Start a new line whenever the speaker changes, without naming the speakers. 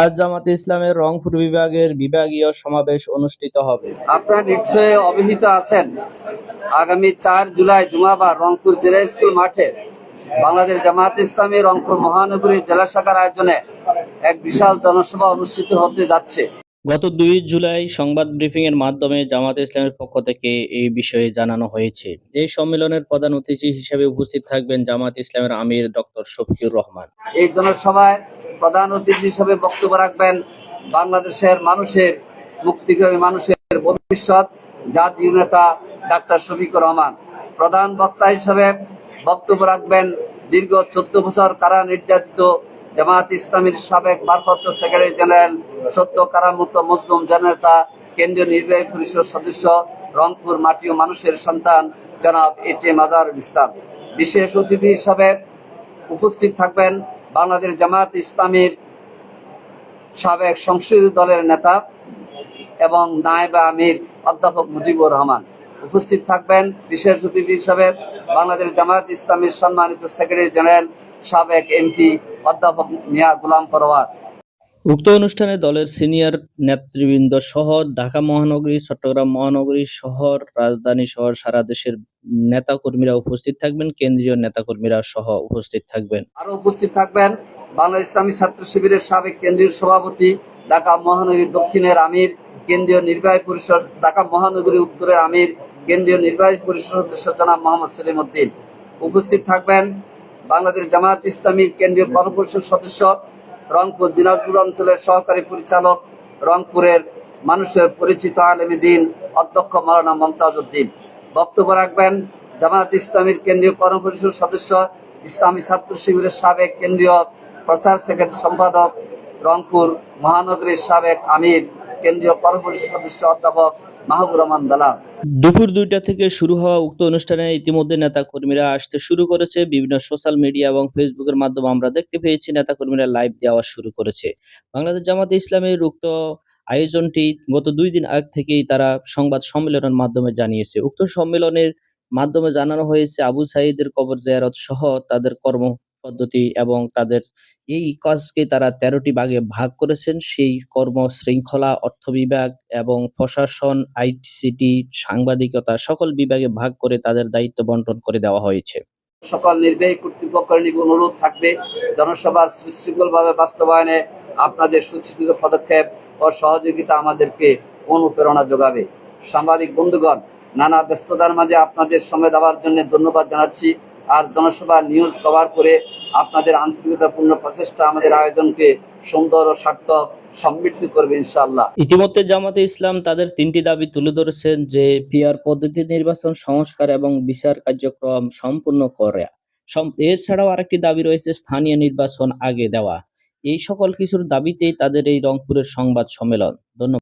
আজ জামাতে ইসলামের রংপুর বিভাগের বিভাগীয় সমাবেশ অনুষ্ঠিত হবে।
আপনারা নিশ্চয়ই অবহিত আছেন। আগামী চার জুলাই জুমাবার রংপুর জেলা স্কুল মাঠে বাংলাদেশ জামাত ইসলামী রংপুর মহানগরী জেলা শাখার আয়োজনে এক বিশাল জনসভা অনুষ্ঠিত হতে যাচ্ছে।
গত দুই জুলাই সংবাদ ব্রিফিং এর মাধ্যমে জামাত ইসলামের পক্ষ থেকে এই বিষয়ে জানানো হয়েছে। এই সম্মেলনের প্রধান অতিথি হিসেবে উপস্থিত থাকবেন জামাত ইসলামের আমির ডক্টর শফিউর রহমান।
এই জনসভায় প্রধান অতিথি হিসেবে বক্তব্য রাখবেন বাংলাদেশের মানুষের মুক্তিকামী মানুষের ভবিষ্যৎ জাতীয় নেতা ডাক্তার শফিকুর রহমান। প্রধান বক্তা হিসেবে বক্তব্য রাখবেন দীর্ঘ চোদ্দ বছর কারা নির্যাতিত জামাত ইসলামীর সাবেক ভারপ্রাপ্ত সেক্রেটারি জেনারেল সত্য কারামুক্ত মজলুম জননেতা কেন্দ্রীয় নির্বাহী পরিষদ সদস্য, রংপুর মাটি ও মানুষের সন্তান, জনাব এটিএম আজারুল ইসলাম। বিশেষ অতিথি হিসাবে উপস্থিত থাকবেন বাংলাদেশ জামাত ইসলামীর সাবেক সংসদীয় দলের নেতা এবং নায়েবা আমির অধ্যাপক মুজিবুর রহমান। উপস্থিত থাকবেন বিশেষ অতিথি হিসাবে বাংলাদেশ জামায়াত ইসলামীর সম্মানিত সেক্রেটারি জেনারেল সাবেক এমপি অধ্যাপক মিয়া গোলাম পরওয়ার।
উক্ত অনুষ্ঠানে দলের সিনিয়র নেতৃবৃন্দ সহ ঢাকা মহানগরী, চট্টগ্রাম মহানগরী শহর রাজধানী শহর সারা দেশের নেতাকর্মীরা উপস্থিত থাকবেন, কেন্দ্রীয় নেতাকর্মীরা সহ উপস্থিত থাকবেন।
আরও উপস্থিত থাকবেন বাংলা ইসলামী ছাত্র শিবিরের সাবেক কেন্দ্রীয় সভাপতি ঢাকা মহানগরী দক্ষিণের আমির, কেন্দ্রীয় নির্বাহী পরিষদ ঢাকা মহানগরী উত্তরের আমির, কেন্দ্রীয় নির্বাহী পরিষদ সদস্য জনাব মোহাম্মদ সেলিম উদ্দিন উপস্থিত থাকবেন বাংলাদেশ জামায়াত ইসলামী কেন্দ্রীয় কর্মপরিষদ সদস্য রংপুর দিনাজপুর অঞ্চলের সহকারী পরিচালক, রংপুরের মানুষের পরিচিত আলেম দিন অধ্যক্ষ মালানা মমতাজ উদ্দিন বক্তব্য রাখবেন, জামায়াত ইসলামীর কেন্দ্রীয় কর্মপরিষদ সদস্য, ইসলামী ছাত্র শিবিরের সাবেক কেন্দ্রীয় প্রচার সেক্রেটারি সম্পাদক, রংপুর মহানগরীর সাবেক আমির কেন্দ্রীয় কর্মপরিষদ সদস্য অধ্যাপক মাহবুর রহমান বেলাল
দুপুর দুইটা থেকে শুরু হওয়া উক্ত অনুষ্ঠানে ইতিমধ্যে নেতাকর্মীরা আসতে শুরু করেছে। বিভিন্ন সোশ্যাল মিডিয়া এবং ফেসবুকের মাধ্যমে আমরা দেখতে পেয়েছি, নেতাকর্মীরা লাইভ দেওয়া শুরু করেছে। বাংলাদেশ জামাতে ইসলামের উক্ত আয়োজনটি গত দুই দিন আগ থেকেই তারা সংবাদ সম্মেলনের মাধ্যমে জানিয়েছে। উক্ত সম্মেলনের মাধ্যমে জানানো হয়েছে, আবু সাইদের কবর জিয়ারত সহ তাদের কর্ম পদ্ধতি এবং তাদের এই কাজকে তারা তেরোটি ভাগে ভাগ করেছেন। সেই কর্ম শৃঙ্খলা অর্থ বিভাগ এবং প্রশাসন, আইসিটি, সাংবাদিকতা সকল বিভাগে ভাগ করে তাদের দায়িত্ব বন্টন করে দেওয়া হয়েছে।
সকল নির্বাহী কর্তৃপক্ষের অনুরোধ থাকবে, জনসভার সুশৃঙ্খলভাবে বাস্তবায়নে আপনাদের সুচিন্তিত পদক্ষেপ ও সহযোগিতা আমাদেরকে অনুপ্রেরণা যোগাবে। সাংবাদিক বন্ধুগণ, নানা ব্যস্ততার মাঝে আপনাদের সময় দেওয়ার জন্য ধন্যবাদ জানাচ্ছি। আর জনসভা নিউজ কভার করে আপনাদের আন্তরিকতাপূর্ণ প্রচেষ্টা আমাদের আয়োজনকে সুন্দর ও সার্থক সমৃদ্ধ করবে
ইতিমধ্যে জামাতে ইসলাম তাদের তিনটি দাবি তুলে ধরেছেন যে পিআর পদ্ধতি নির্বাচন, সংস্কার এবং বিচার কার্যক্রম সম্পূর্ণ করে। এছাড়াও আরেকটি দাবি রয়েছে স্থানীয় নির্বাচন আগে দেওয়া। এই সকল কিছুর দাবিতেই তাদের এই রংপুরের সংবাদ সম্মেলন। ধন্যবাদ।